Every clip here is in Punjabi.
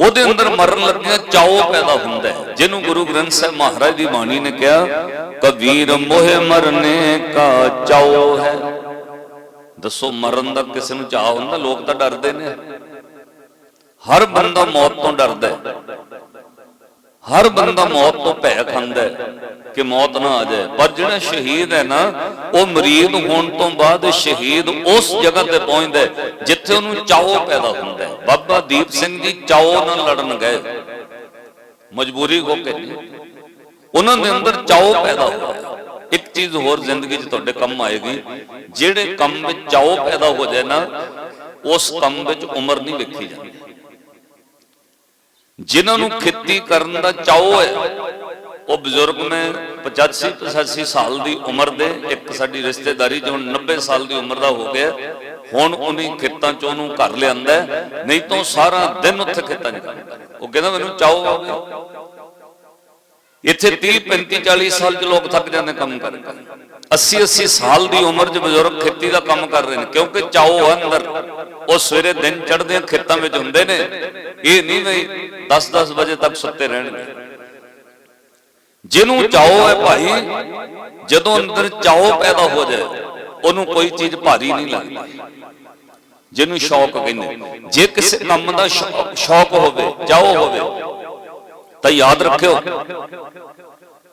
ਉਹਦੇ ਅੰਦਰ ਮਰਨ ਲੱਗਿਆ ਚਾਉ ਪੈਦਾ ਹੁੰਦਾ ਹੈ। ਜਿਹਨੂੰ ਗੁਰੂ ਗ੍ਰੰਥ ਸਾਹਿਬ ਮਹਾਰਾਜ ਦੀ ਬਾਣੀ ਨੇ ਕਿਹਾ ਕਬੀਰ ਮੋਹਿ ਮਰਨੇ ਕਾ ਚਾਉ ਹੈ। ਦੱਸੋ ਮਰਨ ਦਾ ਕਿਸੇ ਨੂੰ ਚਾਹ ਹੁੰਦਾ? ਲੋਕ ਤਾਂ ਡਰਦੇ ਨੇ। ਹਰ ਬੰਦਾ ਮੌਤ ਤੋਂ ਡਰਦਾ ਹੈ। ਹਰ ਬੰਦਾ ਮੌਤ ਤੋਂ ਭੈ ਖਾਂਦਾ ਹੈ ਕਿ ਮੌਤ ਨਾ ਆ ਜਾਏ। ਪਰ ਜਿਹੜਾ ਸ਼ਹੀਦ ਹੈ ਨਾ, ਉਹ ਮਰੀਦ ਹੋਣ ਤੋਂ ਬਾਅਦ ਸ਼ਹੀਦ ਉਸ ਜਗ੍ਹਾ ਤੇ ਪਹੁੰਚਦਾ ਹੈ ਜਿੱਥੇ ਉਹਨੂੰ ਚਾਉ ਪੈਦਾ ਹੁੰਦਾ ਹੈ। ਬਾਬਾ ਦੀਪ ਸਿੰਘ ਜੀ ਚਾਉ ਨਾਲ ਲੜਨ ਗਏ। ਮਜਬੂਰੀ ਹੋ ਕੇ ਉਹਨਾਂ ਦੇ ਅੰਦਰ ਚਾਉ ਪੈਦਾ ਹੋਇਆ। ਇੱਕ ਚੀਜ਼ ਹੋਰ ਜ਼ਿੰਦਗੀ 'ਚ ਤੁਹਾਡੇ ਕੰਮ ਆਏਗੀ। ਜਿਹੜੇ ਕੰਮ ਵਿੱਚ ਚਾਉ ਪੈਦਾ ਹੋ ਜਾਏ ਨਾ, ਉਸ ਕੰਮ ਵਿੱਚ ਉਮਰ ਨਹੀਂ ਵੇਖੀ ਜਾਂਦੀ। ਜਿਨ੍ਹਾਂ ਨੂੰ ਖੇਤੀ ਕਰਨ ਦਾ ਚਾਉ ਹੈ ਉਹ ਬਜ਼ੁਰਗ ਨੇ 85 85 ਸਾਲ ਦੀ ਉਮਰ ਦੇ ਇੱਕ ਸਾਡੀ ਰਿਸ਼ਤੇਦਾਰੀ ਹੁਣ 90 ਸਾਲ ਦੀ ਉਮਰ ਦਾ ਹੋ ਗਿਆ ਹੁਣ ਉਹਨੇ ਖੇਤਾਂ ਚ ਉਹਨੂੰ ਘਰ ਲਿਆਂਦਾ ਨਹੀਂ ਤਾਂ ਸਾਰਾ ਦਿਨ ਉੱਥੇ ਖੇਤਾਂ 'ਚ ਕੰਮ ਕਰਦਾ ਉਹ ਕਹਿੰਦਾ ਮੈਨੂੰ ਆ ਗਿਆ ਇੱਥੇ 30 35 40 ਸਾਲ ਚ ਲੋਕ ਥੱਕ ਜਾਂਦੇ ਕੰਮ ਕਰਕੇ 80 80 ਸਾਲ ਦੀ ਉਮਰ 'ਚ ਬਜ਼ੁਰਗ ਖੇਤੀ ਦਾ ਕੰਮ ਕਰ ਰਹੇ ਨੇ, ਕਿਉਂਕਿ ਚਾਓ ਆ ਅੰਦਰ, ਉਹ ਸਵੇਰੇ ਦਿਨ ਚੜ੍ਹਦੇ ਖੇਤਾਂ ਵਿੱਚ ਹੁੰਦੇ ਨੇ। ਇਹ ਨਹੀਂ ਵੀ 10 10 ਵਜੇ ਤੱਕ ਸੁੱਤੇ ਰਹਿਣਗੇ। ਜਿਹਨੂੰ ਚਾਓ ਹੈ ਭਾਈ, ਜਦੋਂ ਅੰਦਰ ਚਾਓ ਪੈਦਾ ਹੋ ਜਾਏ, ਉਹਨੂੰ ਕੋਈ ਚੀਜ਼ ਭਾਰੀ ਨਹੀਂ ਲੱਗਦੀ। ਜਿਹਨੂੰ ਸ਼ੌਕ ਕਹਿੰਦੇ ਜੇ ਕਿਸੇ ਕੰਮ ਦਾ ਸ਼ੌਕ- ਹੋਵੇ, ਚਾਓ ਹੋਵੇ, ਤਾਂ ਯਾਦ ਰੱਖਿਓ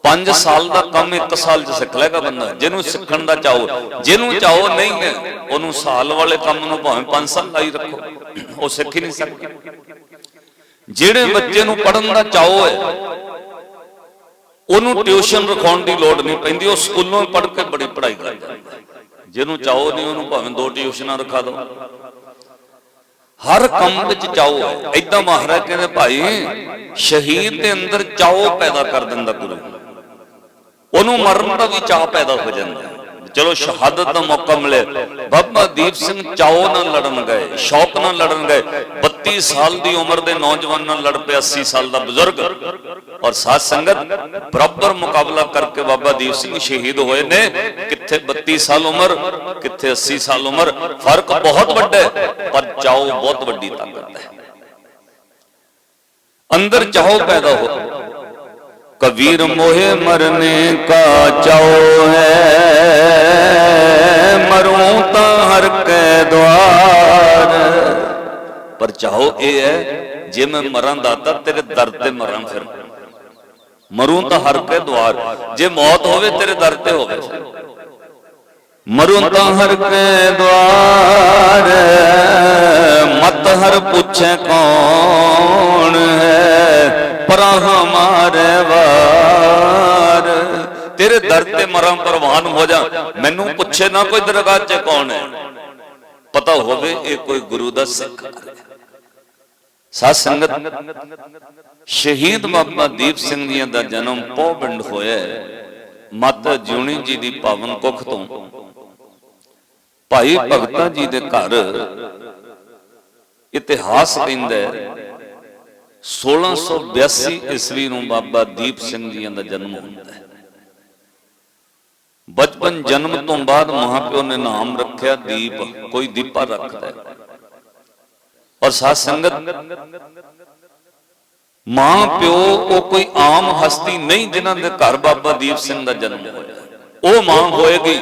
5 ਸਾਲ ਦਾ ਕੰਮ 1 ਸਾਲ 'ਚ ਸਿੱਖ ਲੇਗਾ ਬੰਦਾ। ਜਿਹਨੂੰ ਸਿੱਖਣ ਦਾ ਚਾਉ ਜਿਹਨੂੰ ਚਾਉ ਨਹੀਂ ਹੈ ਉਹਨੂੰ ਸਾਲ ਵਾਲੇ ਕੰਮ ਨੂੰ ਭਾਵੇਂ 5 ਸਾਲ ਲਾਈ ਰੱਖੋ। ਉਹ ਸਿੱਖ ਹੀ ਨਹੀਂ ਸਕਦਾ। ਜਿਹੜੇ ਬੱਚੇ ਨੂੰ ਪੜਨ ਦਾ ਚਾਉ ਹੈ ਉਹਨੂੰ ਟਿਊਸ਼ਨ ਰਖਾਉਣ ਦੀ ਲੋੜ ਨਹੀਂ ਪੈਂਦੀ। ਉਹ ਸਕੂਲੋਂ ਪੜ੍ਹ ਕੇ ਬੜੀ ਪੜ੍ਹਾਈ ਕਰ ਜਾਂਦਾ ਜਿਹਨੂੰ ਚਾਹੋ ਨਹੀਂ ਉਹਨੂੰ ਭਾਵੇਂ ਦੋ ਟਿਊਸ਼ਨਾਂ ਰਖਾ ਦਿਓ ਹਰ ਕੰਮ ਵਿੱਚ ਚਾਹੋ ਹੈ। ਐਦਾਂ ਮਹਾਰਾਜ ਕਹਿੰਦੇ ਭਾਈ ਸ਼ਹੀਦ ਦੇ ਅੰਦਰ ਚਾਹੋ ਪੈਦਾ ਕਰ ਦਿੰਦਾ ਗੁਰੂ। ਉਹਨੂੰ ਮਰਨ ਦਾ ਵੀ ਚਾਹ ਪੈਦਾ ਹੋ ਜਾਂਦਾ ਚਲੋ, ਸ਼ਹਾਦਤ ਦਾ ਮੌਕਾ ਮਿਲਿਆ। ਬਾਬਾ ਦੀਪ ਸਿੰਘ ਚਾਓ ਨਾਲ ਲੜਨ ਗਏ, ਸ਼ੌਕ ਨਾਲ ਲੜਨ ਗਏ। 32 ਸਾਲ ਦੀ ਉਮਰ ਦੇ ਨੌਜਵਾਨ ਨਾਲ ਲੜ ਪਿਆ 80 ਸਾਲ ਦਾ ਬਜ਼ੁਰਗ। ਔਰ ਸਾਧ ਸੰਗਤ ਬਰਾਬਰ ਮੁਕਾਬਲਾ ਕਰਕੇ ਬਾਬਾ ਦੀਪ ਸਿੰਘ ਸ਼ਹੀਦ ਹੋਏ ਨੇ। ਕਿੱਥੇ 32 ਸਾਲ ਉਮਰ, ਕਿੱਥੇ 80 ਸਾਲ ਉਮਰ। ਫ਼ਰਕ ਬਹੁਤ ਵੱਡਾ ਹੈ, ਪਰ ਚਾਓ ਬਹੁਤ ਵੱਡੀ ਤਾਕਤ ਹੈ। ਅੰਦਰ ਚਾਹੋ ਪੈਦਾ ਹੋ कबीर मोहे मरने का चाओ है मरूं ता हर के द्वार ਪਰ ਚਾਹੋ ਇਹ ਹੈ ਜੇ ਮੈਂ ਮਰਾਂ ਦਾਤਾ ਤੇਰੇ ਦਰ ਤੇ ਮਰਾਂ ਫਿਰ ਮਰੂੰ ਤਾਂ ਹਰ ਕੇ ਦਵਾਰ ਜੇ ਮੌਤ ਹੋਵੇ ਤੇਰੇ ਦਰ ਤੇ ਹੋਵੇ ਮਰੂੰ ਤਾਂ ਹਰ ਕੇ ਦਵਾਰ ਜਾ, ਮੈਨੂੰ ਪੁੱਛੇ ਨਾ ਕੋਈ ਦਰਗਾਹ 'ਚ ਕੌਣ ਹੈ। ਪਤਾ ਹੋਵੇ ਇਹ ਕੋਈ ਗੁਰੂ ਦਾ ਸਿੱਖ ਹੈ। ਸਾਧ ਸੰਗਤ, ਸ਼ਹੀਦ ਬਾਬਾ ਦੀਪ ਸਿੰਘ ਜੀ ਦਾ ਜਨਮ ਪੋਬਿੰਡ ਹੋਇਆ ਮਾਤਾ ਜਿਉਣੀ ਜੀ ਦੀ ਪਾਵਨ ਕੁੱਖ ਤੋਂ। ਭਾਈ ਭਗਤਾ ਜੀ ਦੇ ਘਰ ਇਤਿਹਾਸ ਕਹਿੰਦਾ ਹੈ। 1682 ਈਸਵੀ ਨੂੰ ਬਾਬਾ ਦੀਪ ਸਿੰਘ ਜੀ ਦਾ ਜਨਮ ਹੁੰਦਾ ਹੈ। ਬਚਪਨ ਜਨਮ ਤੋਂ ਬਾਅਦ ਮਹਾਪਿਓ ਨੇ ਨਾਮ ਰੱਖਿਆ, ਦੀਪ ਕੋਈ ਦੀਪਾ ਰੱਖਦਾ ਹੈ। ਔਰ ਸਾਧ ਸੰਗਤ ਮਾਂ ਪਿਓ ਉਹ ਕੋਈ ਆਮ ਹਸਤੀ ਨਹੀਂ ਜਿਨ੍ਹਾਂ ਦੇ ਘਰ ਬਾਬਾ ਦੀਪ ਸਿੰਘ ਦਾ ਜਨਮ ਹੋਇਆ। ਉਹ ਮਾਂ ਹੋਏਗੀ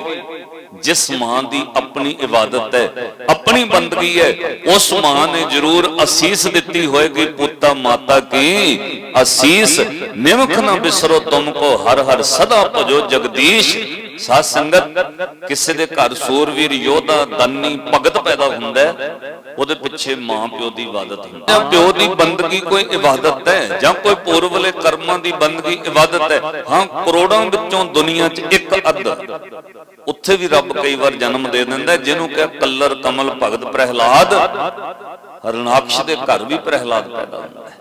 ਜਿਸ ਮਾਂ ਦੀ ਆਪਣੀ ਇਬਾਦਤ ਹੈ, ਆਪਣੀ ਬੰਦਗੀ ਹੈ। ਉਸ ਮਾਂ ਨੇ ਜ਼ਰੂਰ ਅਸੀਸ ਦਿੱਤੀ ਹੋਏਗੀ, ਪੁੱਤਾ ਮਾਤਾ ਕੀ? ਅਸੀਸ, ਨਿਮਖ ਨਾ ਬਿਸਰੋ ਤੁਮ ਕੋ ਹਰ ਹਰ ਸਦਾ ਭਜੋ ਜਗਦੀਸ਼। ਸਾਧ ਸੰਗਤ ਕਿਸੇ ਦੇ ਘਰ ਸੂਰਵੀਰ ਯੋਧਾ ਦਾਨੀ ਭਗਤ ਪੈਦਾ ਹੁੰਦਾ ਉਹਦੇ ਪਿੱਛੇ ਮਾਂ ਪਿਓ ਦੀ ਇਬਾਦਤ ਹੁੰਦੀ ਹੈ। ਪਿਓ ਦੀ ਬੰਦਗੀ ਕੋਈ ਇਬਾਦਤ ਹੈ ਜਾਂ ਕੋਈ ਪੂਰਵਲੇ ਕਰਮਾਂ ਦੀ ਬੰਦਗੀ ਇਬਾਦਤ ਹੈ? ਹਾਂ, ਕਰੋੜਾਂ ਵਿੱਚੋਂ ਦੁਨੀਆ 'ਚ ਇੱਕ ਅੱਧ। ਉੱਥੇ ਵੀ ਰੱਬ ਕਈ ਵਾਰ ਜਨਮ ਦੇ ਦਿੰਦਾ ਜਿਹਨੂੰ ਕਿ ਕੱਲਰ ਕਮਲ ਭਗਤ ਪ੍ਰਹਿਲਾਦ। ਹਰਨਾਕਸ਼ ਦੇ ਘਰ ਵੀ ਪ੍ਰਹਿਲਾਦ ਪੈਦਾ ਹੁੰਦਾ ਹੈ।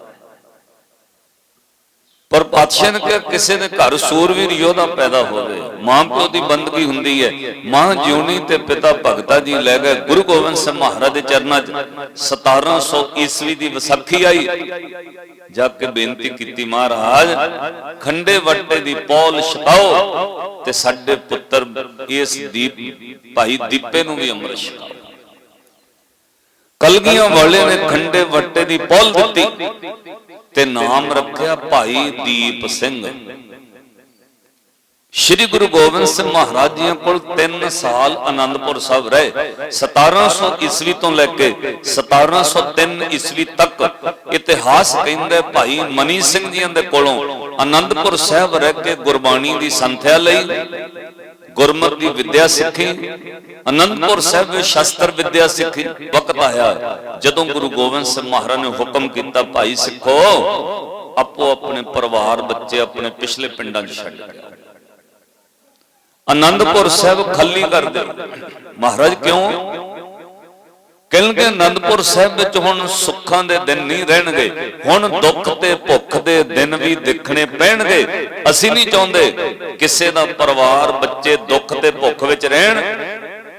ਪਰ ਪਾਤਸ਼ਾਹ ਨੇ ਕਿਹਾ, ਕਿਸੇ ਦੇ ਘਰ ਸੂਰਵੀਰ ਯੋਧਾ ਪੈਦਾ ਹੋਵੇ। ਮਾਂ ਪਿਓ ਦੀ ਬੰਦਗੀ ਹੁੰਦੀ ਹੈ। ਮਾਂ ਜਿਉਣੀ ਤੇ ਪਿਤਾ ਭਗਤਾ ਜੀ ਲੈ ਗਏ। ਗੁਰੂ ਗੋਬਿੰਦ ਸਿੰਘ ਮਹਾਰਾਜ ਦੇ ਚਰਨਾਂ 'ਚ 1700 ਈਸਵੀ ਦੀ ਵਿਸਾਖੀ ਆਈ। ਜਾ ਕੇ ਬੇਨਤੀ ਕੀਤੀ, ਮਹਾਰਾਜ, ਖੰਡੇ ਵੱਟੇ ਦੀ ਪੌਲ ਛਕਾਓ ਤੇ ਸਾਡੇ ਪੁੱਤਰ ਇਸ ਦੀਪ, ਭਾਈ ਦੀਪੇ ਨੂੰ ਵੀ ਅੰਮ੍ਰਿਤ ਛਕਾਓ। ਕਲਗੀਆਂ ਵਾਲੇ ਨੇ ਖੰਡੇ ਵੱਟੇ ਦੀ ਪੌਲ ਦਿੱਤੀ। ਤੇ ਨਾਮ ਰੱਖਿਆ ਭਾਈ ਦੀਪ ਸਿੰਘ। ਸ਼੍ਰੀ ਗੁਰੂ ਗੋਬਿੰਦ ਸਿੰਘ ਮਹਾਰਾਜ ਜੀ ਕੋਲ 3 ਸਾਲ ਆਨੰਦਪੁਰ ਸਾਹਿਬ ਰਹੇ। 1700 ਈਸਵੀ ਤੋਂ ਲੈ ਕੇ 1703 ਈਸਵੀ ਤੱਕ ਇਤਿਹਾਸ ਕਹਿੰਦਾ ਭਾਈ ਮਨੀ ਸਿੰਘ ਜੀਆਂ ਦੇ ਕੋਲੋਂ ਆਨੰਦਪੁਰ ਸਾਹਿਬ ਰਹਿ ਕੇ ਗੁਰਬਾਣੀ ਦੀ ਸੰਥਿਆ ਲਈ ਗੁਰਮਤਿ ਦੀ ਵਿੱਦਿਆ ਸਿੱਖੀ ਆਨੰਦਪੁਰ ਸਾਹਿਬ ਵਿੱਚ ਸ਼ਸਤਰ ਵਿੱਦਿਆ ਸਿੱਖੀ, ਵਕਤ ਆਇਆ। ਜਦੋਂ ਗੁਰੂ ਗੋਬਿੰਦ ਸਿੰਘ ਮਹਾਰਾਜ ਨੇ ਹੁਕਮ ਕੀਤਾ, ਭਾਈ ਸਿੱਖੋ, ਆਪੋ ਆਪਣੇ ਪਰਿਵਾਰ, ਬੱਚੇ ਆਪਣੇ ਪਿਛਲੇ ਪਿੰਡਾਂ 'ਚ ਛੱਡ ਕੇ ਆਓ। ਸਾਹਿਬ ਖਾਲੀ ਕਰ ਦੇ ਮਹਾਰਾਜ, ਕਿਉਂ? ਕਹਿੰਦੇ ਆਨੰਦਪੁਰ ਸਾਹਿਬ ਵਿੱਚ ਹੁਣ ਸੁੱਖਾਂ ਦੇ ਦਿਨ ਨਹੀਂ ਰਹਿਣਗੇ, ਹੁਣ ਦੁੱਖ ਤੇ ਭੁੱਖ ਦੇ ਦਿਨ ਵੀ ਦੇਖਣੇ ਪੈਣਗੇ। ਅਸੀਂ ਨਹੀਂ ਚਾਹੁੰਦੇ ਕਿਸੇ ਦਾ ਪਰਿਵਾਰ, ਬੱਚੇ ਦੁੱਖ ਤੇ ਭੁੱਖ ਵਿੱਚ ਰਹਿਣ,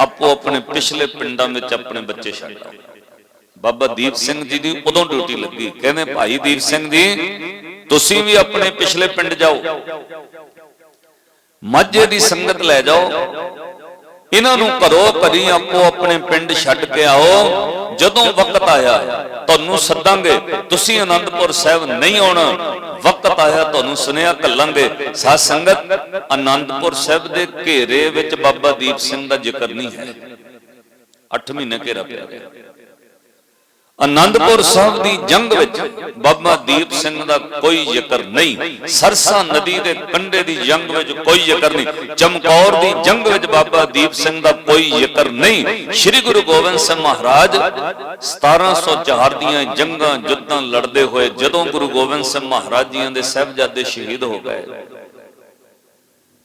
ਆਪੋ ਆਪਣੇ ਪਿਛਲੇ ਪਿੰਡਾਂ ਵਿੱਚ ਆਪਣੇ ਬੱਚੇ ਛੱਡ ਆਓ। ਬਾਬਾ ਦੀਪ ਸਿੰਘ ਜੀ ਦੀ ਉਦੋਂ ਡਿਊਟੀ ਲੱਗੀ। ਕਹਿੰਦੇ, ਭਾਈ ਦੀਪ ਸਿੰਘ ਜੀ, ਤੁਸੀਂ ਵੀ ਆਪਣੇ ਪਿਛਲੇ ਪਿੰਡ ਜਾਓ। ਮਾਝੇ ਦੀ ਸੰਗਤ ਲੈ ਜਾਓ। ਇਹਨਾਂ ਨੂੰ ਘਰੋ ਘਰੀ ਆਪੋ ਆਪਣੇ ਪਿੰਡ ਛੱਡ ਕੇ ਆਓ। ਜਦੋਂ ਵਕਤ ਆਇਆ, ਤੁਹਾਨੂੰ ਸੱਦਾਂਗੇ, ਤੁਸੀਂ ਆਨੰਦਪੁਰ ਸਾਹਿਬ ਨਹੀਂ ਆਉਣਾ। ਵਕਤ ਆਇਆ, ਤੁਹਾਨੂੰ ਸੁਨੇਹਾ ਕੱਲਾਂਗੇ ਸਾਧ ਸੰਗਤ ਆਨੰਦਪੁਰ ਸਾਹਿਬ ਦੇ ਘੇਰੇ ਵਿੱਚ ਬਾਬਾ ਦੀਪ ਸਿੰਘ ਦਾ ਜ਼ਿਕਰ ਨਹੀਂ ਹੈ। 8 ਮਹੀਨੇ ਘੇਰਾ ਪਿਆ। ਗਿਆ ਆਨੰਦਪੁਰ ਸਾਹਿਬ ਦੀ ਜੰਗ ਵਿੱਚ ਬਾਬਾ ਦੀਪ ਸਿੰਘ ਦਾ ਕੋਈ ਜ਼ਿਕਰ ਨਹੀਂ। ਸਰਸਾ ਨਦੀ ਦੇ ਕੰਢੇ ਦੀ ਜੰਗ ਵਿੱਚ ਕੋਈ ਜ਼ਿਕਰ ਨਹੀਂ। ਚਮਕੌਰ ਦੀ ਜੰਗ ਵਿੱਚ ਬਾਬਾ ਦੀਪ ਸਿੰਘ ਦਾ ਕੋਈ ਜ਼ਿਕਰ ਨਹੀਂ। ਸ੍ਰੀ ਗੁਰੂ ਗੋਬਿੰਦ ਸਿੰਘ ਮਹਾਰਾਜ 1704 ਦੀਆਂ ਜੰਗਾਂ ਜੁੱਧਾਂ ਲੜਦੇ ਹੋਏ ਜਦੋਂ ਗੁਰੂ ਗੋਬਿੰਦ ਸਿੰਘ ਮਹਾਰਾਜ ਜੀਆਂ ਦੇ ਸਹਿਬਜ਼ਾਦੇ ਸ਼ਹੀਦ ਹੋ ਗਏ।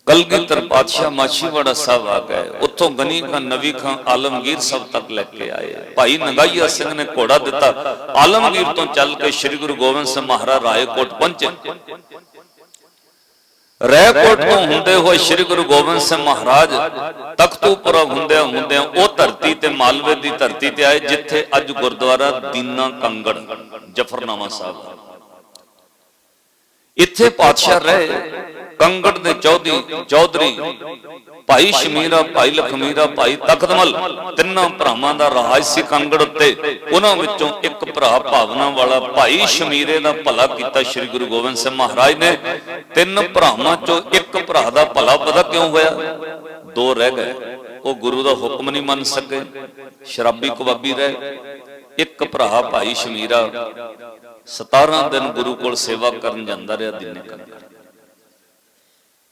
ਕਲਗੀਧਰ ਪਾਤਸ਼ਾਹ ਮਾਛੀਵਾੜਾ ਸਾਹਿਬ ਆ ਗਏ ਉੱਥੋਂ ਗਨੀ ਖਾਨ ਨਵੀ ਖਾਨ ਆਲਮਗੀਰ ਸਭ ਤੱਕ ਲੈ ਕੇ ਆਏ ਭਾਈ ਨਗਾਈਆ ਸਿੰਘ ਨੇ ਘੋੜਾ ਦਿੱਤਾ ਆਲਮਗੀਰ ਤੋਂ ਚੱਲ ਕੇ ਸ੍ਰੀ ਗੁਰੂ ਗੋਬਿੰਦ ਸਿੰਘ ਮਹਾਰਾਜ ਰਾਏਕੋਟ ਪਹੁੰਚੇ ਰਾਏਕੋਟ ਤੋਂ ਹੁੰਦੇ ਹੋਏ ਸ੍ਰੀ ਗੁਰੂ ਗੋਬਿੰਦ ਸਿੰਘ ਮਹਾਰਾਜ ਤਖਤੂਪੁਰਾ ਹੁੰਦਿਆਂ ਹੁੰਦਿਆਂ ਉਹ ਧਰਤੀ ਤੇ ਮਾਲਵੇ ਦੀ ਧਰਤੀ ਤੇ ਆਏ ਜਿੱਥੇ ਅੱਜ ਗੁਰਦੁਆਰਾ ਦੀਨਾ ਕੰਗੜ ਜਫਰਨਾਮਾ ਸਾਹਿਬ ਹੈ ਇੱਥੇ ਪਾਤਸ਼ਾਹ ਰਹੇ। ਕੰਗੜ ਦੇ ਚੌਧਰੀ ਚੌਧਰੀ, ਭਾਈ ਸ਼ਮੀਰਾ, ਭਾਈ ਲਖਮੀਰਾ, ਭਾਈ ਤਖਤਮਲ, ਤਿੰਨਾਂ ਭਰਾਵਾਂ ਦਾ ਰਾਜ ਸੀ ਕੰਗੜ ਉੱਤੇ। ਉਹਨਾਂ ਵਿੱਚੋਂ ਇੱਕ ਭਰਾ ਭਾਵਨਾ ਵਾਲਾ ਭਾਈ ਸ਼ਮੀਰੇ ਦਾ ਭਲਾ ਕੀਤਾ ਸ੍ਰੀ ਗੁਰੂ ਗੋਬਿੰਦ ਸਿੰਘ ਮਹਾਰਾਜ ਨੇ। ਤਿੰਨ ਭਰਾਵਾਂ ਚੋਂ ਇੱਕ ਭਰਾ ਦਾ ਭਲਾ ਪਤਾ ਕਿਉਂ ਹੋਇਆ? ਦੋ ਰਹਿ ਗਏ। ਉਹ ਗੁਰੂ ਦਾ ਹੁਕਮ ਨਹੀਂ ਮੰਨ ਸਕੇ। ਸ਼ਰਾਬੀ ਕਬਾਬੀ ਰਹਿ। ਇੱਕ ਭਰਾ ਭਾਈ ਸ਼ਮੀਰਾ 17 ਦਿਨ ਗੁਰੂ ਕੋਲ ਸੇਵਾ ਕਰਨ ਜਾਂਦਾ ਰਿਹਾ ਦਿਨੇ ਕੰਗੜ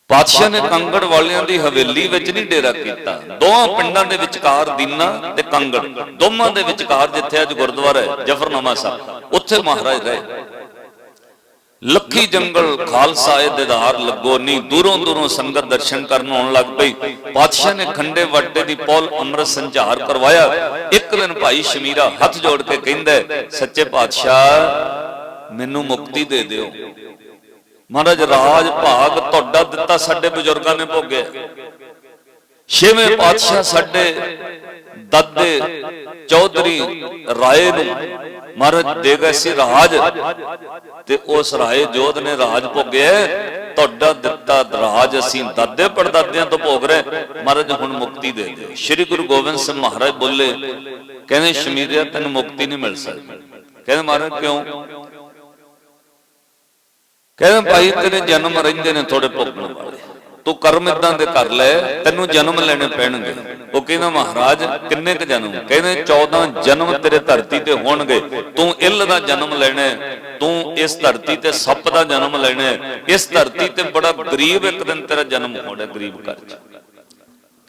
ਪਾਤਸ਼ਾਹ ਨੇ ਕੰਗੜ ਵਾਲਿਆਂ ਦੀ ਹਵੇਲੀ ਵਿੱਚ ਨਹੀਂ ਡੇਰਾ ਕੀਤਾ। ਦੋਹਾਂ ਪਿੰਡਾਂ ਦੇ ਵਿਚਕਾਰ ਦੀਨਾ ਤੇ ਕੰਗੜ। ਦੋਵਾਂ ਦੇ ਵਿਚਕਾਰ ਜਿੱਥੇ ਅੱਜ ਗੁਰਦੁਆਰਾ ਹੈ, ਜਫਰਨਾਮਾ ਸਾਹਿਬ, ਉੱਥੇ ਮਹਾਰਾਜ ਰਹੇ ਲੱਖੀ ਜੰਗਲ ਖਾਲਸਾ ਇਹ ਦਿਦਾਰ ਲੱਗੋ ਨਹੀਂ ਦੂਰੋਂ ਦੂਰੋਂ ਸੰਗਤ ਦਰਸ਼ਨ ਕਰਨ ਆਉਣ ਲੱਗ ਪਈ। ਪਾਤਸ਼ਾਹ ਨੇ ਖੰਡੇ ਵੱਟੇ ਦੀ ਪੌਲ ਅੰਮ੍ਰਿਤ ਸੰਝਾਰ ਕਰਵਾਇਆ। ਇੱਕ ਦਿਨ ਭਾਈ ਸ਼ਮੀਰਾ ਹੱਥ ਜੋੜ ਕੇ ਕਹਿੰਦਾ ਸੱਚੇ ਪਾਤਸ਼ਾਹ ਮੈਨੂੰ ਮੁਕਤੀ ਦੇ ਦਿਓ। ਮਹਾਰਾਜ, ਰਾਜ, ਭਾਗ ਤੁਹਾਡਾ ਦਿੱਤਾ ਸਾਡੇ ਬਜ਼ੁਰਗਾਂ ਨੇ ਭੋਗਿਆ। ਛੇਵੇਂ ਪਾਤਸ਼ਾਹ ਸਾਡੇ ਦਾਦੇ ਚੌਧਰੀ ਰਾਏ ਨੂੰ ਮਹਾਰਾਜ ਦੇ ਗਏ ਸੀ ਰਾਜ ਤੇ ਉਸ ਰਾਏ ਜੋਧ ਨੇ ਰਾਜ ਭੋਗਿਆ ਤੁਹਾਡਾ ਦਿੱਤਾ ਰਾਜ ਅਸੀਂ ਦਾਦੇ ਪੜਦਾਦਿਆਂ ਤੋਂ ਭੋਗ ਰਹੇ ਮਹਾਰਾਜ ਹੁਣ ਮੁਕਤੀ ਦੇ ਦਿਓ। ਸ੍ਰੀ ਗੁਰੂ ਗੋਬਿੰਦ ਸਿੰਘ ਮਹਾਰਾਜ ਬੋਲੇ, ਕਹਿੰਦੇ ਸ਼ਮੀਰਿਆ, ਤੈਨੂੰ ਮੁਕਤੀ ਨਹੀਂ ਮਿਲ ਸਕਦੀ। ਕਹਿੰਦੇ ਮਹਾਰਾਜ ਕਿਉਂ? ਕਹਿੰਦੇ ਭਾਈ ਤੇਰੇ ਜਨਮ ਰਹਿੰਦੇ ਨੇ ਥੋੜੇ ਭੋਗਣ ਵਾਲੇ ਤੂੰ ਕਰਮ ਇਦਾਂ ਦੇ ਕਰ ਲੈ ਤੈਨੂੰ ਜਨਮ ਲੈਣੇ ਪੈਣਗੇ। ਉਹ ਕਹਿੰਦਾ ਮਹਾਰਾਜ ਕਿੰਨੇ ਕ ਜਨਮ? ਕਹਿੰਦੇ 14 ਜਨਮ ਤੇਰੇ ਧਰਤੀ ਤੇ ਹੋਣਗੇ। ਤੂੰ ਇੱਲ ਦਾ ਜਨਮ ਲੈਣਾ ਤੂੰ ਇਸ ਧਰਤੀ ਤੇ ਸੱਪ ਦਾ ਜਨਮ ਲੈਣਾ ਇਸ ਧਰਤੀ ਤੇ ਬੜਾ ਗਰੀਬ ਇੱਕ ਦਿਨ ਤੇਰਾ ਜਨਮ ਹੋਣਾ ਗਰੀਬ ਘਰ ਚ।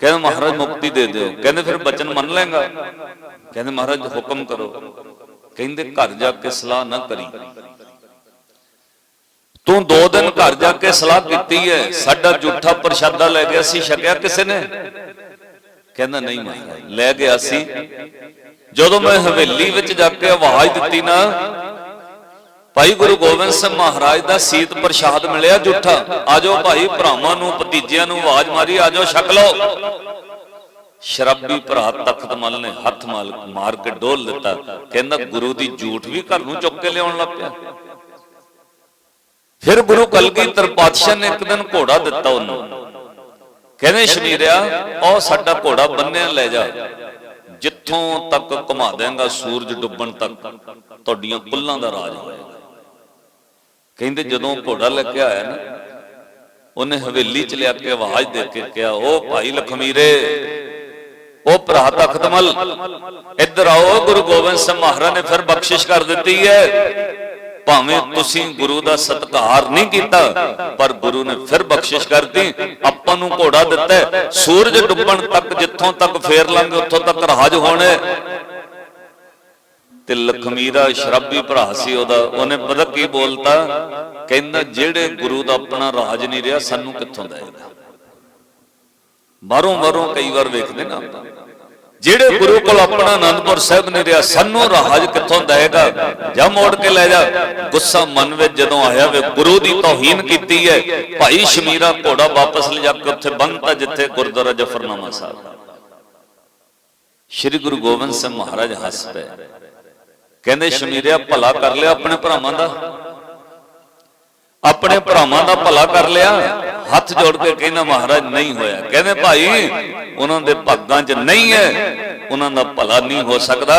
ਕਹਿੰਦੇ ਮਹਾਰਾਜ ਮੁਕਤੀ ਦੇ ਦਿਓ। ਕਹਿੰਦੇ ਫਿਰ ਬਚਨ ਮੰਨ ਲੇਗਾ ਕਹਿੰਦੇ ਮਹਾਰਾਜ ਹੁਕਮ ਕਰੋ। ਕਹਿੰਦੇ ਘਰ ਜਾ ਕੇ ਸਲਾਹ ਨਾ ਕਰੀ। ਤੂੰ ਦੋ ਦਿਨ ਘਰ ਜਾ ਕੇ ਸਲਾਹ ਕੀਤੀ ਹੈ, ਸਾਡਾ ਜੂਠਾ ਪ੍ਰਸ਼ਾਦਾ ਲੈ ਗਿਆ ਸੀ ਛਕਿਆ ਕਿਸੇ ਨੇ? ਕਹਿੰਦਾ, ਨਹੀਂ ਮਹਾਰਾਜ ਲੈ ਗਿਆ ਸੀ ਜਦੋਂ ਮੈਂ ਹਵੇਲੀ ਵਿੱਚ ਜਾ ਕੇ ਆਵਾਜ਼ ਦਿੱਤੀ ਨਾ, ਭਾਈ ਗੁਰੂ ਗੋਬਿੰਦ ਸਿੰਘ ਮਹਾਰਾਜ ਦਾ ਸੀਤ ਪ੍ਰਸ਼ਾਦ ਮਿਲਿਆ ਝੂਠਾ ਆਜੋ ਭਾਈ, ਭਰਾਵਾਂ ਨੂੰ, ਭਤੀਜਿਆਂ ਨੂੰ ਆਵਾਜ਼ ਮਾਰੀ, ਆਜੋ, ਛਕ ਲਓ। ਸ਼ਰਾਬੀ ਭਰਾ ਤਖਤ ਮਲ ਨੇ ਹੱਥ ਮਾਲ ਮਾਰ ਕੇ ਡੋਲ ਦਿੱਤਾ। ਕਹਿੰਦਾ, ਗੁਰੂ ਦੀ ਝੂਠ ਵੀ ਘਰ ਨੂੰ ਚੁੱਕ ਕੇ ਲਿਆਉਣ ਲੱਗ ਪਿਆ। ਫਿਰ ਗੁਰੂ ਕਲਗੀਧਰ ਪਾਤਸ਼ਾਹ ਨੇ ਇੱਕ ਦਿਨ ਘੋੜਾ ਦਿੱਤਾ ਉਹਨੂੰ। ਕਹਿੰਦੇ, ਸ਼ਮੀਰਿਆ ਉਹ ਸਾਡਾ ਘੋੜਾ ਬੰਨਿਆ, ਲੈ ਜਾ। ਜਿੱਥੋਂ ਤੱਕ ਘੁਮਾ ਦੇਂਗਾ ਸੂਰਜ ਡੁੱਬਣ ਤੱਕ, ਤੁਹਾਡੀਆਂ ਕੁੱਲਾਂ ਦਾ ਰਾਜ ਹੋਏਗਾ। ਕਹਿੰਦੇ, ਜਦੋਂ ਘੋੜਾ ਲੈ ਕੇ ਆਇਆ ਨਾ, ਉਹਨੇ ਹਵੇਲੀ ਚ ਲਿਆ ਕੇ ਆਵਾਜ਼ ਦੇ ਕੇ ਕਿਹਾ ਉਹ ਭਾਈ ਲਖਮੀਰੇ ਉਹ ਭਰਾ ਤਖਤਮਲ, ਇੱਧਰ ਆਓ, ਗੁਰੂ ਗੋਬਿੰਦ ਸਿੰਘ ਮਹਾਰਾਜ ਨੇ ਫਿਰ ਬਖਸ਼ਿਸ਼ ਕਰ ਦਿੱਤੀ ਹੈ। ਭਾਵੇਂ ਤੁਸੀਂ ਗੁਰੂ ਦਾ ਸਤਿਕਾਰ ਨਹੀਂ ਕੀਤਾ, ਪਰ ਗੁਰੂ ਨੇ ਫਿਰ ਬਖਸ਼ਿਸ਼ ਕਰਤੀ, ਆਪਾਂ ਨੂੰ ਘੋੜਾ ਦਿੱਤਾ ਸੂਰਜ ਡੁੱਬਣ ਤੱਕ ਜਿੱਥੋਂ ਤੱਕ ਫੇਰ ਲਾਂਗੇ ਉੱਥੋਂ ਤੱਕ ਰਾਜ ਹੋਣਾ ਹੈ। ਤੇ ਲਖਮੀਰਾ ਸ਼ਰਾਬੀ ਭਰਾ ਸੀ ਉਹਦਾ, ਉਹਨੇ ਪਤਾ ਕੀ ਬੋਲਤਾ? ਕਹਿੰਦਾ, ਜਿਹੜੇ ਗੁਰੂ ਦਾ ਆਪਣਾ ਰਾਜ ਨਹੀਂ ਰਿਹਾ, ਸਾਨੂੰ ਕਿੱਥੋਂ ਦੇਗਾ ਬਾਹਰੋਂ ਬਾਹਰੋਂ ਕਈ ਵਾਰ ਵੇਖਦੇ ਨਾ ਆਪਾਂ। ਜਿਹੜੇ ਗੁਰੂ ਕੋਲ ਆਪਣਾ ਆਨੰਦਪੁਰ ਸਾਹਿਬ ਨਹੀਂ ਰਿਹਾ ਸਾਨੂੰ ਰਾਜ ਕਿੱਥੋਂ ਦੇਗਾ ਜਾਂ ਮੋੜ ਕੇ ਲੈ ਜਾ। ਗੁੱਸਾ ਮਨ ਵਿੱਚ ਜਦੋਂ ਆਇਆ ਵੇ ਗੁਰੂ ਦੀ ਤੋਹੀਨ ਕੀਤੀ ਹੈ ਭਾਈ ਸ਼ਮੀਰਾ ਘੋੜਾ ਵਾਪਸ ਲਿਜਾ ਕੇ ਉੱਥੇ ਬੰਨਤਾ ਜਿੱਥੇ ਗੁਰਦੁਆਰਾ ਜਫਰਨਾਮਾ ਸਾਹਿਬ। ਸ੍ਰੀ ਗੁਰੂ ਗੋਬਿੰਦ ਸਿੰਘ ਮਹਾਰਾਜ ਹੱਸ ਪਏ। ਕਹਿੰਦੇ ਸ਼ਮੀਰਿਆ ਭਲਾ ਕਰ ਲਿਆ ਆਪਣੇ ਭਰਾਵਾਂ ਦਾ? ਆਪਣੇ ਭਰਾਵਾਂ ਦਾ ਭਲਾ ਕਰ ਲਿਆ। ਹੱਥ ਜੋੜ ਕੇ ਕਹਿੰਦਾ, ਮਹਾਰਾਜ, ਨਹੀਂ ਹੋਇਆ। ਕਹਿੰਦੇ, ਭਾਈ, ਉਹਨਾਂ ਦੇ ਭਾਗਾਂ 'ਚ ਨਹੀਂ ਹੈ। ਉਹਨਾਂ ਦਾ ਭਲਾ ਨਹੀਂ ਹੋ ਸਕਦਾ।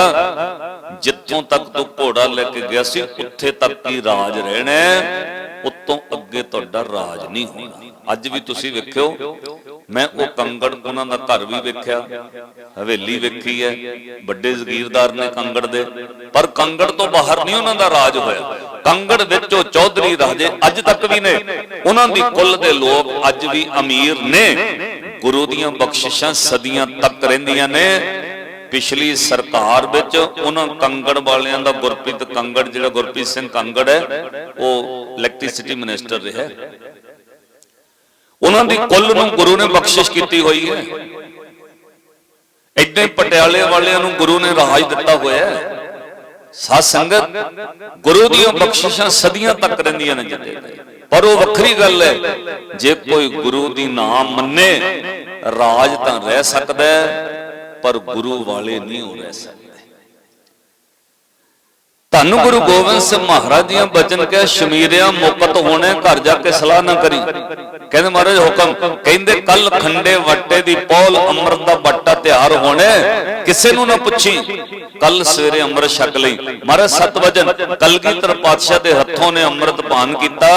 ਜਿੱਥੋਂ ਤੱਕ ਤੂੰ ਘੋੜਾ ਲੈ ਕੇ ਗਿਆ ਸੀ, ਉੱਥੇ ਤੱਕ ਹੀ ਰਾਜ ਰਹਿਣਾ ਹੈ। ਉਤੋਂ ਅੱਗੇ ਤੁਹਾਡਾ ਰਾਜ ਨਹੀਂ ਹੋਣਾ। ਅੱਜ ਵੀ ਤੁਸੀਂ ਵੇਖਿਓ, ਮੈਂ ਉਹ ਕੰਗੜ ਉਹਨਾਂ ਦਾ ਘਰ ਵੀ ਵੇਖਿਆ। ਹਵੇਲੀ ਵੇਖੀ ਹੈ। ਵੱਡੇ ਜ਼ਗੀਰਦਾਰ ਨੇ ਕੰਗੜ ਦੇ। ਪਰ ਕੰਗੜ ਤੋਂ ਬਾਹਰ ਨਹੀਂ ਉਹਨਾਂ ਦਾ ਰਾਜ ਹੋਇਆ। ਕੰਗੜ ਵਿੱਚੋਂ ਚੌਧਰੀ ਰਾਜੇ ਅੱਜ ਤੱਕ ਵੀ ਨੇ। ਉਹਨਾਂ ਦੀ ਕੁੱਲ ਦੇ ਲੋਕ ਅੱਜ ਵੀ ਅਮੀਰ ਨੇ। ਗੁਰੂ ਦੀਆਂ ਬਖਸ਼ਿਸ਼ਾਂ ਸਦੀਆਂ ਤੱਕ ਰਹਿੰਦੀਆਂ ਨੇ। ਪਿਛਲੀ ਸਰਕਾਰ ਵਿੱਚ ਉਹਨਾਂ ਕੰਗੜ ਵਾਲਿਆਂ ਦਾ ਗੁਰਪ੍ਰੀਤ ਕੰਗੜ, ਜਿਹੜਾ ਗੁਰਪ੍ਰੀਤ ਸਿੰਘ ਕੰਗੜ ਹੈ, ਉਹ ਇਲੈਕਟ੍ਰਿਸਿਟੀ ਮਿਨਿਸਟਰ ਰਿਹਾ ਉਹਨਾਂ ਦੀ ਕੁੱਲ ਨੂੰ ਗੁਰੂ ਨੇ ਬਖਸ਼ਿਸ਼ ਕੀਤੀ ਹੋਈ ਹੈ। ਏਦਾਂ ਪਟਿਆਲੇ ਵਾਲਿਆਂ ਨੂੰ ਗੁਰੂ ਨੇ ਰਾਜ ਦਿੱਤਾ ਹੋਇਆ ਹੈ। ਸਾਧ ਸੰਗਤ ਗੁਰੂ ਦੀਆਂ ਬਖਸ਼ਿਸ਼ਾਂ ਸਦੀਆਂ ਤੱਕ ਰਹਿੰਦੀਆਂ ਨੇ ਜਿੱਤੇ ਪਰ ਉਹ ਵੱਖਰੀ ਗੱਲ ਹੈ, ਜੇ ਕੋਈ ਗੁਰੂ ਦੀ ਨਾਮ ਮੰਨੇ, ਰਾਜ ਤਾਂ ਰਹਿ ਸਕਦਾ ਪਰ ਗੁਰੂ ਵਾਲੇ ਨਹੀਂ ਹੋ ਰਹਿ ਸਕਦੇ। ਤੁਹਾਨੂੰ ਗੁਰੂ ਗੋਬਿੰਦ ਸਿੰਘ ਮਹਾਰਾਜ ਦੀਆਂ ਬਚਨ ਕਹਿ ਸ਼ਮੀਰਿਆ ਮੁਕਤ ਹੋਣੇ, ਘਰ ਜਾ ਕੇ ਸਲਾਹ ਨਾ ਕਰੀ। ਕਹਿੰਦੇ ਮਹਾਰਾਜ ਹੁਕਮ, ਕਹਿੰਦੇ ਕੱਲ ਖੰਡੇ ਵੱਟੇ ਦੀ ਪੌਲ ਅੰਮ੍ਰਿਤ ਦਾ ਵੱਟਾ ਤਿਆਰ ਹੋਣੇ, ਕਿਸੇ ਨੂੰ ਨਾ ਪੁੱਛੀ ਕੱਲ ਸਵੇਰੇ ਅੰਮ੍ਰਿਤ ਛਕ ਲਈ। ਮਹਾਰਾਜ ਸਤ ਕਲਗੀਧਰ ਪਾਤਸ਼ਾਹ ਦੇ ਹੱਥੋਂ ਨੇ ਅੰਮ੍ਰਿਤ ਪਾਨ ਕੀਤਾ।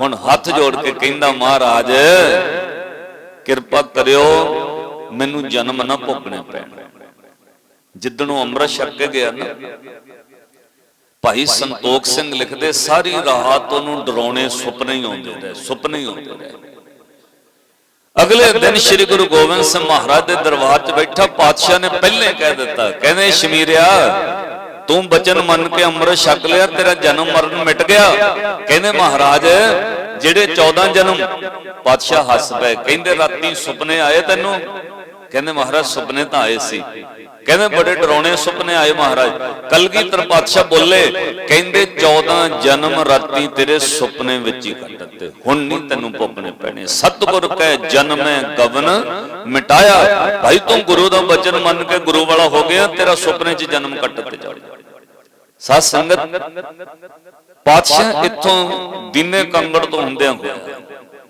ਹੁਣ ਹੱਥ ਜੋੜ ਕੇ ਕਹਿੰਦਾ, ਮਹਾਰਾਜ, ਕਿਰਪਾ ਕਰਿਓ, ਮੈਨੂੰ ਜਨਮ ਨਾ ਭੁਗਣਾ ਪੈਣ। ਜਿੱਦਣੋਂ ਅੰਮ੍ਰਿਤ ਛਕ ਕੇ ਗਿਆ ਨਾ ਭਾਈ ਸੰਤੋਖ ਸਿੰਘ ਲਿਖਦੇ, ਸਾਰੀ ਰਾਤ ਉਹਨੂੰ ਡਰਾਉਣੇ ਸੁਪਨੇ ਹੀ ਆਉਂਦੇ ਰਹੇ, ਸੁਪਨੇ ਹੀ ਆਉਂਦੇ ਰਹੇ। ਅਗਲੇ ਦਿਨ ਸ੍ਰੀ ਗੁਰੂ ਗੋਬਿੰਦ ਸਿੰਘ ਮਹਾਰਾਜ ਦੇ ਦਰਬਾਰ 'ਚ ਬੈਠਾ, ਪਾਤਸ਼ਾਹ ਨੇ ਪਹਿਲੇ ਕਹਿ ਦਿੱਤਾ, ਕਹਿੰਦੇ, ਸ਼ਮੀਰਿਆ, ਤੂੰ ਬਚਨ ਮੰਨ ਕੇ ਅੰਮ੍ਰਿਤ ਛਕ ਲਿਆ, ਤੇਰਾ ਜਨਮ ਮਰਨ ਮਿਟ ਗਿਆ। ਕਹਿੰਦੇ, ਮਹਾਰਾਜ, ਜਿਹੜੇ 14 ਜਨਮ ਪਾਤਸ਼ਾਹ ਹੱਸ ਪਏ, ਕਹਿੰਦੇ, ਰਾਤੀ ਸੁਪਨੇ ਆਏ ਤੈਨੂੰ? ਕਹਿੰਦੇ, ਮਹਾਰਾਜ, ਸੁਪਨੇ ਤਾਂ ਆਏ ਸੀ। ਕਹਿੰਦੇ ਬੜੇ ਡਰਾਉਣੇ ਸੁਪਨੇ ਆਏ ਮਹਾਰਾਜ। ਕਲਗੀਧਰ ਪਾਤਸ਼ਾਹ ਬੋਲੇ, ਕਹਿੰਦੇ 14 ਜਨਮ ਰਾਤੀ ਤੇਰੇ ਸੁਪਨੇ ਵਿੱਚ ਹੀ ਕੱਟ ਦਿੱਤੇ। ਹੁਣ ਨਹੀਂ ਤੈਨੂੰ ਭੋਗਣੇ ਪੈਣੇ। ਸਤਿਗੁਰ ਕੈ ਜਨਮੈ ਗਵਨ, ਮਿਟਾਇਆ। ਭਾਈ ਤੂੰ ਗੁਰੂ ਦਾ ਬਚਨ ਮੰਨ ਕੇ ਗੁਰੂ ਵਾਲਾ ਹੋ ਗਿਆ, ਤੇਰਾ ਸੁਪਨੇ 'ਚ ਜਨਮ ਕੱਟ ਤੇ ਚੜ ਸਾਧ ਸੰਗਤ, ਪਾਤਸ਼ਾਹ ਇੱਥੋਂ ਦਿਨੇ ਕੰਗੜ ਤੋਂ ਹੁੰਦਿਆਂ ਹੋਇਆ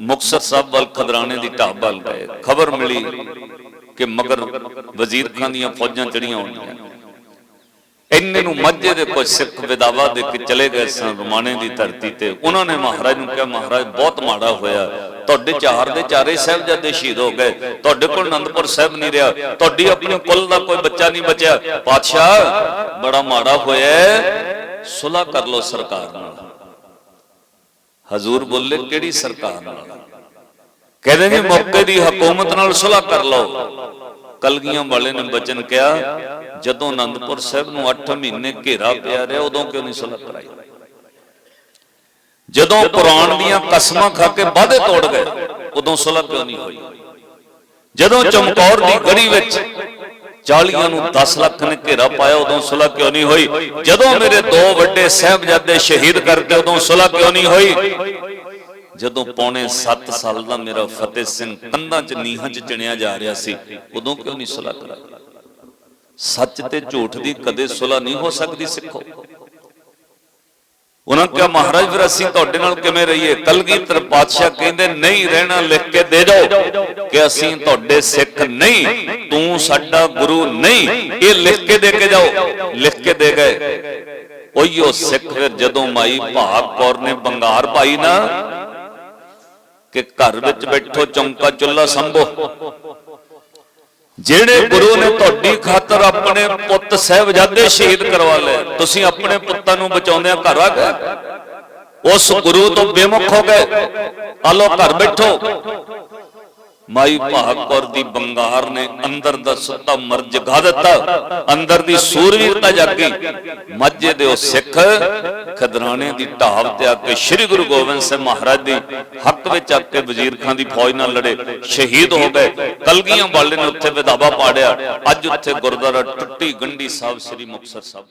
ਮੁਕਤਸਰ ਸਾਹਿਬ ਵੱਲ ਖਦਰਾਣੇ ਦੀ ਢਾਬ ਵੱਲ ਗਏ। ਖਬਰ ਮਿਲੀ ਕਿ ਮਗਰ ਵਜ਼ੀਰ ਖਾਨ ਦੀਆਂ ਫੌਜਾਂ ਚੜੀਆਂ ਹੋਣੀਆਂ ਇੰਨੇ ਨੂੰ ਮਾਝੇ ਦੇ ਕੁਝ ਸਿੱਖ ਵਿਦਾਵਾ ਦੇ ਕੇ ਚਲੇ ਗਏ ਸਨ ਰਮਾਣੇ ਦੀ ਧਰਤੀ ਤੇ। ਉਹਨਾਂ ਨੇ ਮਹਾਰਾਜ ਨੂੰ ਕਿਹਾ, ਮਹਾਰਾਜ, ਬਹੁਤ ਮਾੜਾ ਹੋਇਆ। ਤੁਹਾਡੇ ਚਾਰ ਦੇ ਚਾਰੇ ਸਾਹਿਬਜ਼ਾਦੇ ਸ਼ਹੀਦ ਹੋ ਗਏ। ਤੁਹਾਡੇ ਕੋਲ ਅਨੰਦਪੁਰ ਸਾਹਿਬ ਨਹੀਂ ਰਿਹਾ। ਤੁਹਾਡੀ ਆਪਣੇ ਕੁੱਲ ਦਾ ਕੋਈ ਬੱਚਾ ਨਹੀਂ ਬਚਿਆ। ਪਾਤਸ਼ਾਹ, ਬੜਾ ਮਾੜਾ ਹੋਇਆ ਸੁਲਾ ਕਰ ਲੋ ਸਰਕਾਰ ਨਾਲ। ਹਜ਼ੂਰ ਬੋਲੇ, ਕਿਹੜੀ ਸਰਕਾਰ ਨਾਲ? ਕਹਿੰਦੇ ਜੀ ਮੌਕੇ ਦੀ ਹਕੂਮਤ ਨਾਲ ਸੁਲਾ ਕਰ ਲਓ। ਕਲਗੀਆਂ ਵਾਲੇ ਨੇ ਬਚਨ ਕਿਹਾ ਜਦੋਂ ਆਨੰਦਪੁਰ ਸਾਹਿਬ ਨੂੰ 8 ਮਹੀਨੇ ਘੇਰਾ ਪਿਆ ਰਿਹਾ ਉਦੋਂ ਕਿਉਂ ਨਹੀਂ ਸੁਲਾ ਕਰਾਈ? ਜਦੋਂ ਕੁਰਾਨ ਦੀਆਂ ਕਸਮਾਂ ਖਾ ਕੇ ਵਾਅਦੇ ਤੋੜ ਗਏ ਉਦੋਂ ਸੁਲਾ ਕਿਉਂ ਨਹੀਂ ਹੋਈ? ਜਦੋਂ ਚਮਕੌਰ ਦੀ ਗੜੀ ਵਿੱਚ 40 ਨੂੰ 10 ਲੱਖ ਨੇ ਘੇਰਾ ਪਾਇਆ ਉਦੋਂ ਸੁਲਾ ਕਿਉਂ ਨਹੀਂ ਹੋਈ? ਜਦੋਂ ਮੇਰੇ ਦੋ ਵੱਡੇ ਸਾਹਿਬਜ਼ਾਦੇ ਸ਼ਹੀਦ ਕਰਤੇ ਉਦੋਂ ਸੁਲਾ ਕਿਉਂ ਨਹੀਂ ਹੋਈ? ਜਦੋਂ ਪੌਣੇ 7 ਸਾਲ ਦਾ ਮੇਰਾ ਫਤਿਹ ਸਿੰਘ ਕੰਧਾਂ 'ਚ ਨੀਹਾਂ 'ਚ ਚਿਣਿਆ ਜਾ ਰਿਹਾ ਸੀ ਉਦੋਂ ਕਿਉਂ ਨਹੀਂ ਸੁਲਾ ਕਰਾਈ? ਸੱਚ ਤੇ ਝੂਠ ਦੀ ਕਦੇ ਸੁਲਾ ਨਹੀਂ ਹੋ ਸਕਦੀ ਸਿੱਖੋ। ਉਹਨਾਂ ਕਿਹਾ ਮਹਾਰਾਜ ਫਿਰ ਅਸੀਂ ਤੁਹਾਡੇ ਨਾਲ ਕਿਵੇਂ ਰਹੀਏ? ਕਲਗੀਧਰ ਪਾਤਸ਼ਾਹ ਕਹਿੰਦੇ ਨਹੀਂ ਰਹਿਣਾ ਲਿਖ ਕੇ ਦੇ ਜਾਓ ਕਿ ਅਸੀਂ ਤੁਹਾਡੇ ਸਿੱਖ ਨਹੀਂ। ਤੂੰ ਸਾਡਾ ਗੁਰੂ ਨਹੀਂ ਇਹ ਲਿਖ ਕੇ ਦੇ ਕੇ ਜਾਓ। ਲਿਖ ਕੇ ਦੇ ਗਏ। ਉਹੀਓ ਸਿੱਖ ਫਿਰ ਜਦੋਂ ਮਾਈ ਭਾਗ ਕੌਰ ਨੇ ਬੰਗਾਰ ਪਾਈ ਨਾ ਕਿ ਘਰ ਵਿੱਚ ਬੈਠੋ ਚੌਂਕਾ ਚੁੱਲਾ ਸੰਭੋ। ਜਿਹੜੇ ਗੁਰੂ ਨੇ ਤੁਹਾਡੀ ਖਾਤਰ ਆਪਣੇ ਪੁੱਤ ਸਹਿਬਜ਼ਾਦੇ ਸ਼ਹੀਦ ਕਰਵਾ ਲਏ। ਤੁਸੀਂ ਆਪਣੇ ਪੁੱਤਾਂ ਨੂੰ ਬਚਾਉਂਦਿਆਂ ਘਰ ਆ ਗਏ। ਉਸ ਗੁਰੂ ਤੋਂ ਬੇਮੁਖ ਹੋ ਗਏ। ਆਲੋ ਘਰ ਬੈਠੋ। ਮਾਈ ਭਾਗ ਦੀ ਬੰਗਾਰ ਨੇ ਅੰਦਰ ਦਾ ਸੁੱਤਾ ਮਰ ਜਗਾ ਦਿੱਤਾ। ਅੰਦਰ ਦੀ ਸੂਰਵੀਰਤਾ ਜਾਗੀ ਮਾਝੇ ਦੇ ਉਹ ਸਿੱਖ ਖਦਰਾਣੇ ਦੀ ਢਾਬ ਤੇ ਆ ਕੇ ਸ੍ਰੀ ਗੁਰੂ ਗੋਬਿੰਦ ਸਿੰਘ ਮਹਾਰਾਜ ਦੀ ਹੱਕ ਵਿੱਚ ਆ ਕੇ ਵਜ਼ੀਰ ਖਾਨ ਦੀ ਫੌਜ ਨਾਲ ਲੜੇ, ਸ਼ਹੀਦ ਹੋ ਗਏ। ਕਲਗੀਆਂ ਵਾਲੇ ਨੇ ਉੱਥੇ ਵਿਧਾਵਾ ਪਾੜਿਆ। ਅੱਜ ਉੱਥੇ ਗੁਰਦੁਆਰਾ ਟੁੱਟੀ ਗੰਢੀ ਸਾਹਿਬ, ਸ੍ਰੀ ਮੁਕਤਸਰ ਸਾਹਿਬ